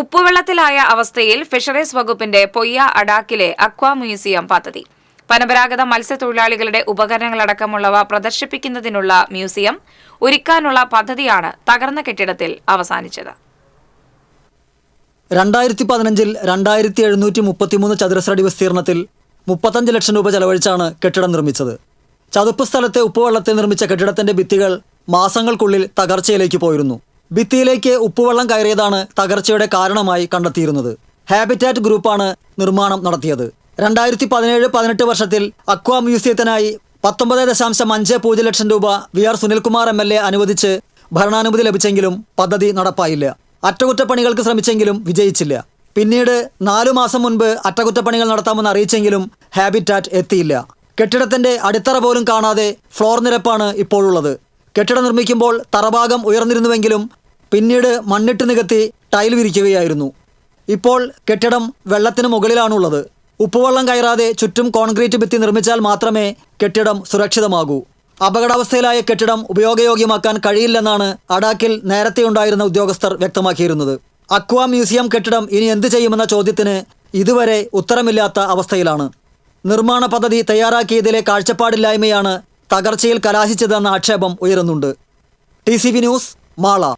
ഉപ്പുവെള്ളത്തിലായ അവസ്ഥയിൽ ഫിഷറീസ് വകുപ്പിന്റെ പൊയ്യ അഡാക്കിലെ അക്വാ മ്യൂസിയം പദ്ധതി. പരമ്പരാഗത മത്സ്യത്തൊഴിലാളികളുടെ ഉപകരണങ്ങളടക്കമുള്ളവ പ്രദർശിപ്പിക്കുന്നതിനുള്ള മ്യൂസിയം ഒരുക്കാനുള്ള പദ്ധതിയാണ് തകർന്ന കെട്ടിടത്തിൽ അവസാനിച്ചത്. രണ്ടായിരത്തി പതിനഞ്ചിൽ രണ്ടായിരത്തി എഴുന്നൂറ്റി മുപ്പത്തിമൂന്ന് ചതുരശ്രടി വിസ്തീർണത്തിൽ മുപ്പത്തഞ്ച് ലക്ഷം രൂപ ചെലവഴിച്ചാണ് കെട്ടിടം നിർമ്മിച്ചത്. ചതുപ്പ് സ്ഥലത്തെ ഉപ്പുവെള്ളത്തിൽ നിർമ്മിച്ച കെട്ടിടത്തിന്റെ ഭിത്തികൾ മാസങ്ങൾക്കുള്ളിൽ തകർച്ചയിലേക്ക് പോയിരുന്നു. ഭിത്തിയിലേക്ക് ഉപ്പുവെള്ളം കയറിയതാണ് തകർച്ചയുടെ കാരണമായി കണ്ടെത്തിയിരുന്നത്. ഹാബിറ്റാറ്റ് ഗ്രൂപ്പാണ് നിർമ്മാണം നടത്തിയത്. രണ്ടായിരത്തി പതിനേഴ് പതിനെട്ട് വർഷത്തിൽ അക്വാ മ്യൂസിയത്തിനായി പത്തൊമ്പത് ദശാംശം അഞ്ച് പൂജ്യം ലക്ഷം രൂപ V R Sunilkumar M L A അനുവദിച്ച് ഭരണാനുമതി ലഭിച്ചെങ്കിലും പദ്ധതി നടപ്പായില്ല. അറ്റകുറ്റപ്പണികൾക്ക് ശ്രമിച്ചെങ്കിലും വിജയിച്ചില്ല. പിന്നീട് നാലു മാസം മുൻപ് അറ്റകുറ്റപ്പണികൾ നടത്താമെന്ന് അറിയിച്ചെങ്കിലും ഹാബിറ്റാറ്റ് എത്തിയില്ല. കെട്ടിടത്തിന്റെ അടിത്തറ പോലും കാണാതെ ഫ്ലോർ നിരപ്പാണ് ഇപ്പോഴുള്ളത്. കെട്ടിടം നിർമ്മിക്കുമ്പോൾ തറഭാഗം ഉയർന്നിരുന്നുവെങ്കിലും പിന്നീട് മണ്ണിട്ട് നികത്തി ടൈൽ വിരിക്കുകയായിരുന്നു. ഇപ്പോൾ കെട്ടിടം വെള്ളത്തിന് മുകളിലാണുള്ളത്. ഉപ്പുവെള്ളം കയറാതെ ചുറ്റും കോൺക്രീറ്റ് ഭിത്തി നിർമ്മിച്ചാൽ മാത്രമേ കെട്ടിടം സുരക്ഷിതമാകൂ. അപകടാവസ്ഥയിലായ കെട്ടിടം ഉപയോഗയോഗ്യമാക്കാൻ കഴിയില്ലെന്നാണ് അഡാക്കിൽ നേരത്തെ ഉണ്ടായിരുന്ന ഉദ്യോഗസ്ഥർ വ്യക്തമാക്കിയിരുന്നത്. അക്വ മ്യൂസിയം കെട്ടിടം ഇനി എന്ത് ചെയ്യുമെന്ന ചോദ്യത്തിന് ഇതുവരെ ഉത്തരമില്ലാത്ത അവസ്ഥയിലാണ്. നിർമ്മാണ പദ്ധതി തയ്യാറാക്കിയതിലെ കാഴ്ചപ്പാടില്ലായ്മയാണ് തകർച്ചയിൽ കലാശിച്ചതെന്ന ആക്ഷേപം ഉയരുന്നുണ്ട്. T news Mala.